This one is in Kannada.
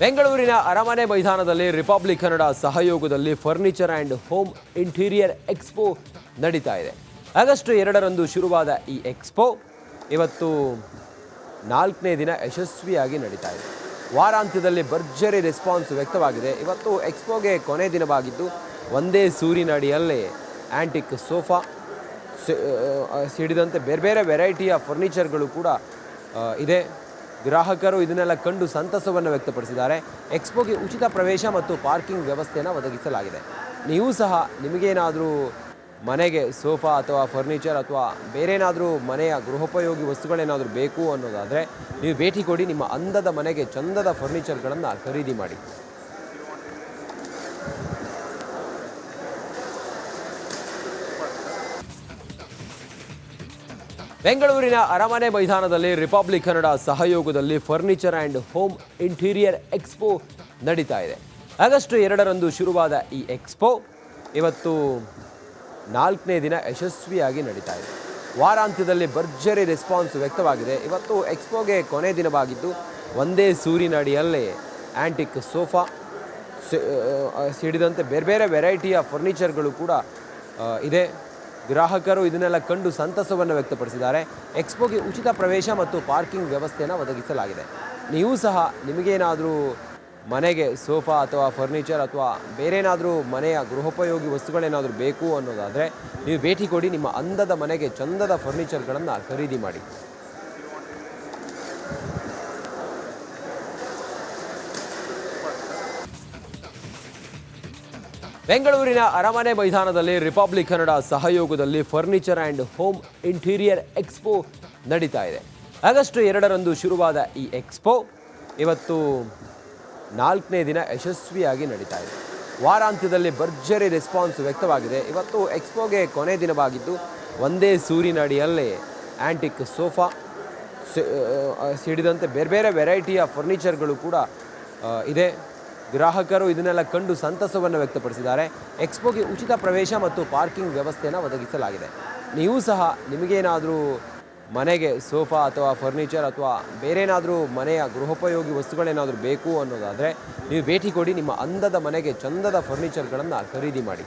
ಬೆಂಗಳೂರಿನ ಅರಮನೆ ಮೈದಾನದಲ್ಲಿ ರಿಪಬ್ಲಿಕ್ ಕನ್ನಡ ಸಹಯೋಗದಲ್ಲಿ furniture and home interior expo ನಡೀತಾ ಇದೆ. ಆಗಸ್ಟ್ ಎರಡರಂದು ಶುರುವಾದ ಈ ಎಕ್ಸ್ಪೋ ಇವತ್ತು ನಾಲ್ಕನೇ ದಿನ ಯಶಸ್ವಿಯಾಗಿ ನಡೀತಾ ಇದೆ. ವಾರಾಂತ್ಯದಲ್ಲಿ ಭರ್ಜರಿ ರೆಸ್ಪಾನ್ಸ್ ವ್ಯಕ್ತವಾಗಿದೆ. ಇವತ್ತು ಎಕ್ಸ್ಪೋಗೆ ಕೊನೆ ದಿನವಾಗಿದ್ದು ಒಂದೇ ಸೂರಿನಡಿಯಲ್ಲೇ ಆ್ಯಂಟಿಕ್ ಸೋಫಾ ಸಿಡಿದಂತೆ ಬೇರೆ ಬೇರೆ ವೆರೈಟಿಯ ಫರ್ನಿಚರ್ಗಳು ಕೂಡ ಇದೆ. ಗ್ರಾಹಕರು ಇದನ್ನೆಲ್ಲ ಕಂಡು ಸಂತಸವನ್ನು ವ್ಯಕ್ತಪಡಿಸಿದ್ದಾರೆ. ಎಕ್ಸ್ಪೋಗೆ ಉಚಿತ ಪ್ರವೇಶ ಮತ್ತು ಪಾರ್ಕಿಂಗ್ ವ್ಯವಸ್ಥೆಯನ್ನು ಒದಗಿಸಲಾಗಿದೆ. ನೀವು ಸಹ ನಿಮಗೇನಾದರೂ ಮನೆಗೆ ಸೋಫಾ ಅಥವಾ ಫರ್ನಿಚರ್ ಅಥವಾ ಬೇರೇನಾದರೂ ಮನೆಯ ಗೃಹೋಪಯೋಗಿ ವಸ್ತುಗಳೇನಾದರೂ ಬೇಕು ಅನ್ನೋದಾದರೆ, ನೀವು ಭೇಟಿ ಕೊಡಿ, ನಿಮ್ಮ ಅಂದದ ಮನೆಗೆ ಚಂದದ ಫರ್ನಿಚರ್ಗಳನ್ನು ಖರೀದಿ ಮಾಡಿ. ಬೆಂಗಳೂರಿನ ಅರಮನೆ ಮೈದಾನದಲ್ಲಿ ರಿಪಬ್ಲಿಕ್ ಕನ್ನಡ ಸಹಯೋಗದಲ್ಲಿ furniture and home interior expo ನಡೀತಾ ಇದೆ. ಆಗಸ್ಟ್ ಎರಡರಂದು ಶುರುವಾದ ಈ ಎಕ್ಸ್ಪೋ ಇವತ್ತು ನಾಲ್ಕನೇ ದಿನ ಯಶಸ್ವಿಯಾಗಿ ನಡೀತಾ ಇದೆ. ವಾರಾಂತ್ಯದಲ್ಲಿ ಭರ್ಜರಿ ರೆಸ್ಪಾನ್ಸ್ ವ್ಯಕ್ತವಾಗಿದೆ. ಇವತ್ತು ಎಕ್ಸ್ಪೋಗೆ ಕೊನೆ ದಿನವಾಗಿದ್ದು, ಒಂದೇ ಸೂರಿನಡಿಯಲ್ಲೇ ಆ್ಯಂಟಿಕ್ ಸೋಫಾ ಸಿಡಿದಂತೆ ಬೇರೆ ಬೇರೆ ವೆರೈಟಿಯ ಫರ್ನಿಚರ್ಗಳು ಕೂಡ ಇದೆ. ಗ್ರಾಹಕರು ಇದನ್ನೆಲ್ಲ ಕಂಡು ಸಂತಸವನ್ನು ವ್ಯಕ್ತಪಡಿಸಿದ್ದಾರೆ. ಎಕ್ಸ್ಪೋಗೆ ಉಚಿತ ಪ್ರವೇಶ ಮತ್ತು ಪಾರ್ಕಿಂಗ್ ವ್ಯವಸ್ಥೆಯನ್ನು ಒದಗಿಸಲಾಗಿದೆ. ನೀವು ಸಹ ನಿಮಗೇನಾದರೂ ಮನೆಗೆ ಸೋಫಾ ಅಥವಾ ಫರ್ನಿಚರ್ ಅಥವಾ ಬೇರೇನಾದರೂ ಮನೆಯ ಗೃಹೋಪಯೋಗಿ ವಸ್ತುಗಳೇನಾದರೂ ಬೇಕು ಅನ್ನೋದಾದರೆ, ನೀವು ಭೇಟಿ ಕೊಡಿ ನಿಮ್ಮ ಅಂದದ ಮನೆಗೆ ಚಂದದ ಫರ್ನಿಚರ್ಗಳನ್ನು ಖರೀದಿ ಮಾಡಿ. ಬೆಂಗಳೂರಿನ ಅರಮನೆ ಮೈದಾನದಲ್ಲಿ ರಿಪಬ್ಲಿಕ್ ಕನ್ನಡ ಸಹಯೋಗದಲ್ಲಿ furniture and home interior expo ನಡೀತಾ ಇದೆ. ಆಗಸ್ಟ್ ಎರಡರಂದು ಶುರುವಾದ ಈ ಎಕ್ಸ್ಪೋ ಇವತ್ತು ನಾಲ್ಕನೇ ದಿನ ಯಶಸ್ವಿಯಾಗಿ ನಡೀತಾ ಇದೆ. ವಾರಾಂತ್ಯದಲ್ಲಿ ಭರ್ಜರಿ ರೆಸ್ಪಾನ್ಸ್ ವ್ಯಕ್ತವಾಗಿದೆ. ಇವತ್ತು ಎಕ್ಸ್ಪೋಗೆ ಕೊನೆ ದಿನವಾಗಿದ್ದು, ಒಂದೇ ಸೂರಿನಡಿಯಲ್ಲಿ ಆ್ಯಂಟಿಕ್ ಸೋಫಾ ಸಿಡಿದಂತೆ ಬೇರೆ ಬೇರೆ ವೆರೈಟಿಯ ಫರ್ನಿಚರ್ಗಳು ಕೂಡ ಇದೆ. ಗ್ರಾಹಕರು ಇದನ್ನೆಲ್ಲ ಕಂಡು ಸಂತಸವನ್ನು ವ್ಯಕ್ತಪಡಿಸಿದ್ದಾರೆ. ಎಕ್ಸ್ಪೋಗೆ ಉಚಿತ ಪ್ರವೇಶ ಮತ್ತು ಪಾರ್ಕಿಂಗ್ ವ್ಯವಸ್ಥೆಯನ್ನು ಒದಗಿಸಲಾಗಿದೆ. ನೀವು ಸಹ ನಿಮಗೇನಾದರೂ ಮನೆಗೆ ಸೋಫಾ ಅಥವಾ ಫರ್ನಿಚರ್ ಅಥವಾ ಬೇರೇನಾದರೂ ಮನೆಯ ಗೃಹೋಪಯೋಗಿ ವಸ್ತುಗಳೇನಾದರೂ ಬೇಕು ಅನ್ನೋದಾದರೆ, ನೀವು ಭೇಟಿ ಕೊಡಿ, ನಿಮ್ಮ ಅಂದದ ಮನೆಗೆ ಚಂದದ ಫರ್ನಿಚರ್ಗಳನ್ನು ಖರೀದಿ ಮಾಡಿ.